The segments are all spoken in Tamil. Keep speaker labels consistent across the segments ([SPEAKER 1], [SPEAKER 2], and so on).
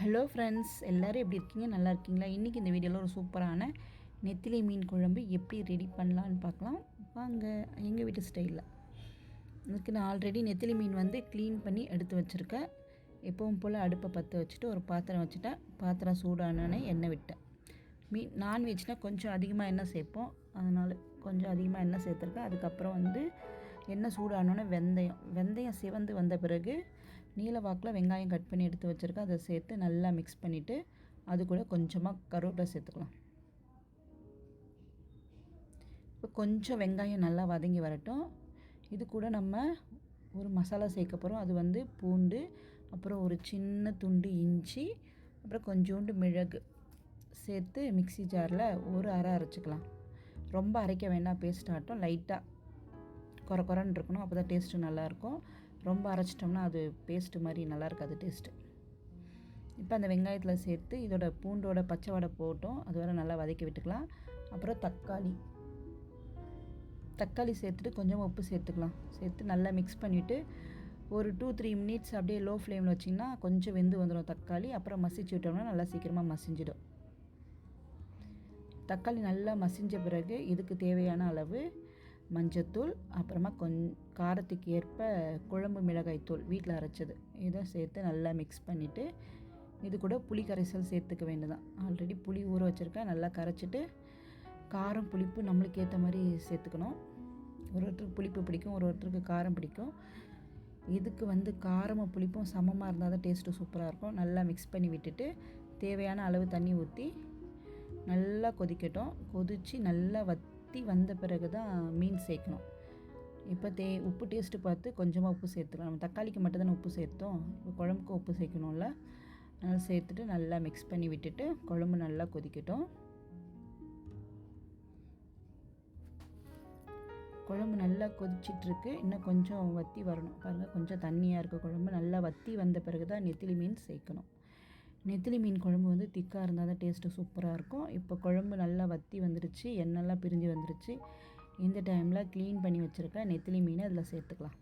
[SPEAKER 1] ஹலோ ஃப்ரெண்ட்ஸ் எல்லோரும் எப்படி இருக்கீங்க நல்லா இருக்கீங்களா இன்றைக்கி இந்த வீடியோவில் ஒரு சூப்பரான நெத்திலி மீன் குழம்பு எப்படி ரெடி பண்ணலான்னு பார்க்கலாம் வாங்க எங்கள் வீட்டு ஸ்டைலில் இதுக்கு நான் ஆல்ரெடி நெத்திலி மீன் வந்து க்ளீன் பண்ணி எடுத்து வச்சுருக்கேன் எப்பவும் போல் அடுப்பை பற்ற வச்சுட்டு ஒரு பாத்திரம் வச்சுட்டேன் பாத்திரம் சூடானே எண்ணெய் விட்டேன் மீன் நான்வெஜ்னால் கொஞ்சம் அதிகமாக எண்ணெய் சேர்ப்போம் அதனால் கொஞ்சம் அதிகமாக எண்ணெய் சேர்த்துருக்கேன் அதுக்கப்புறம் வந்து எண்ணெய் சூடானோன்னே வெந்தயம் வெந்தயம் சிவந்து வந்த பிறகு நீலவாக்கில் வெங்காயம் கட் பண்ணி எடுத்து வச்சுருக்கேன் அதை சேர்த்து நல்லா மிக்ஸ் பண்ணிவிட்டு அது கூட கொஞ்சமாக கருவேப்பிலை சேர்த்துக்கலாம் இப்போ கொஞ்சம் வெங்காயம் நல்லா வதங்கி வரட்டும் இது கூட நம்ம ஒரு மசாலா சேர்க்க போகிறோம் அது வந்து பூண்டு அப்புறம் ஒரு சின்ன துண்டு இஞ்சி அப்புறம் கொஞ்சோண்டு மிளகு சேர்த்து மிக்சி ஜாரில் ஒரு அரை அரைச்சிக்கலாம் ரொம்ப அரைக்க வேண்டாம் பேஸ்ட் ஆட்டும் லைட்டாக குறை குறன்னு இருக்கணும் அப்போ தான் டேஸ்ட்டு நல்லாயிருக்கும் ரொம்ப அரைச்சிட்டோம்னா அது பேஸ்ட்டு மாதிரி நல்லாயிருக்காது டேஸ்ட்டு இப்போ அந்த வெங்காயத்தில் சேர்த்து இதோட பூண்டோட பச்சை வடை போட்டோம் அது வரை நல்லா வதக்கி விட்டுக்கலாம் அப்புறம் தக்காளி தக்காளி சேர்த்துட்டு கொஞ்சம் உப்பு சேர்த்துக்கலாம் சேர்த்து நல்லா மிக்ஸ் பண்ணிவிட்டு ஒரு டூ த்ரீ மினிட்ஸ் அப்படியே லோ ஃப்ளேமில் வச்சிங்கன்னா கொஞ்சம் வெந்து வந்துடும் தக்காளி அப்புறம் மசிச்சு விட்டோம்னா நல்லா சீக்கிரமாக மசிஞ்சிடும் தக்காளி நல்லா மசிஞ்ச பிறகு இதுக்கு தேவையான அளவு மஞ்சத்தூள் அப்புறமா கொஞ் காரத்துக்கு ஏற்ப குழம்பு மிளகாய் தூள் வீட்டில் அரைச்சது இதை சேர்த்து நல்லா மிக்ஸ் பண்ணிவிட்டு இது கூட புளி கரைசல் சேர்த்துக்க வேண்டியதான் ஆல்ரெடி புளி ஊற வச்சுருக்கேன் நல்லா கரைச்சிட்டு காரம் புளிப்பு நம்மளுக்கு ஏற்ற மாதிரி சேர்த்துக்கணும் ஒரு ஒருத்தருக்கு புளிப்பு பிடிக்கும் ஒரு ஒருத்தருக்கு காரம் பிடிக்கும் இதுக்கு வந்து காரமும் புளிப்பும் சமமாக இருந்தால் தான் டேஸ்ட்டு சூப்பராக இருக்கும் நல்லா மிக்ஸ் பண்ணி விட்டுட்டு தேவையான அளவு தண்ணி ஊற்றி நல்லா கொதிக்கட்டும் கொதித்து நல்லா வத் வற்றி வந்த பிறகு தான் மீன் சேர்க்கணும் இப்போ தே உப்பு டேஸ்ட்டு பார்த்து கொஞ்சமாக உப்பு சேர்த்துக்கலாம் நம்ம தக்காளிக்கு மட்டும் உப்பு சேர்த்தோம் இப்போ குழம்புக்கு உப்பு சேர்க்கணும்ல அதனால் சேர்த்துட்டு நல்லா மிக்ஸ் பண்ணி விட்டுட்டு குழம்பு நல்லா கொதிக்கட்டும் குழம்பு நல்லா கொதிச்சிட்ருக்கு இன்னும் கொஞ்சம் வத்தி வரணும் பாருங்கள் கொஞ்சம் தண்ணியாக இருக்க குழம்பு நல்லா வத்தி வந்த பிறகு தான் நெத்திலி மீன் சேர்க்கணும் நெத்திலி மீன் குழம்பு வந்து திக்காக இருந்தால் தான் டேஸ்ட்டு சூப்பராக இருக்கும் இப்போ குழம்பு நல்லா வற்றி வந்துருச்சு எண்ணெல்லாம் பிரிஞ்சு வந்துருச்சு இந்த டைமில் க்ளீன் பண்ணி வச்சுருக்க நெத்திலி மீனை அதில் சேர்த்துக்கலாம்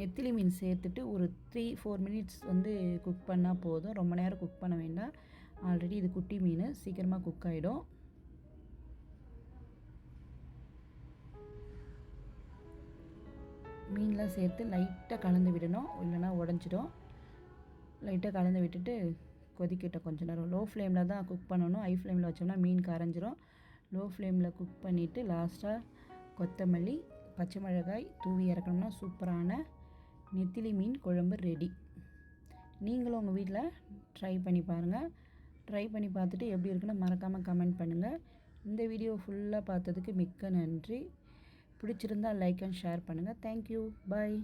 [SPEAKER 1] நெத்திலி மீன் சேர்த்துட்டு ஒரு த்ரீ ஃபோர் மினிட்ஸ் வந்து குக் பண்ணால் போதும் ரொம்ப நேரம் குக் பண்ண வேண்டாம் ஆல்ரெடி இது குட்டி மீன் சீக்கிரமாக குக் ஆகிடும் மீன்லாம் சேர்த்து லைட்டாக கலந்து விடணும் இல்லைனா உடஞ்சிடும் லைட்டாக கலந்து விட்டுட்டு கொதிக்கிட்டோம் கொஞ்சம் நேரம் லோ ஃப்ளேமில் தான் குக் பண்ணணும் ஹை ஃப்ளேமில் வச்சோம்னா மீன் கரைஞ்சிரும் லோ ஃப்ளேமில் குக் பண்ணிவிட்டு லாஸ்ட்டாக கொத்தமல்லி பச்சை மிளகாய் தூவி இறக்கணும்னா சூப்பரான நெத்திலி மீன் குழம்பு ரெடி நீங்களும் உங்கள் வீட்டில் ட்ரை பண்ணி பாருங்கள் ட்ரை பண்ணி பார்த்துட்டு எப்படி இருக்குன்னு மறக்காமல் கமெண்ட் பண்ணுங்கள் இந்த வீடியோ ஃபுல்லாக பார்த்ததுக்கு மிக்க நன்றி பிடிச்சிருந்தால் லைக் அண்ட் ஷேர் பண்ணுங்கள் தேங்க்யூ பாய்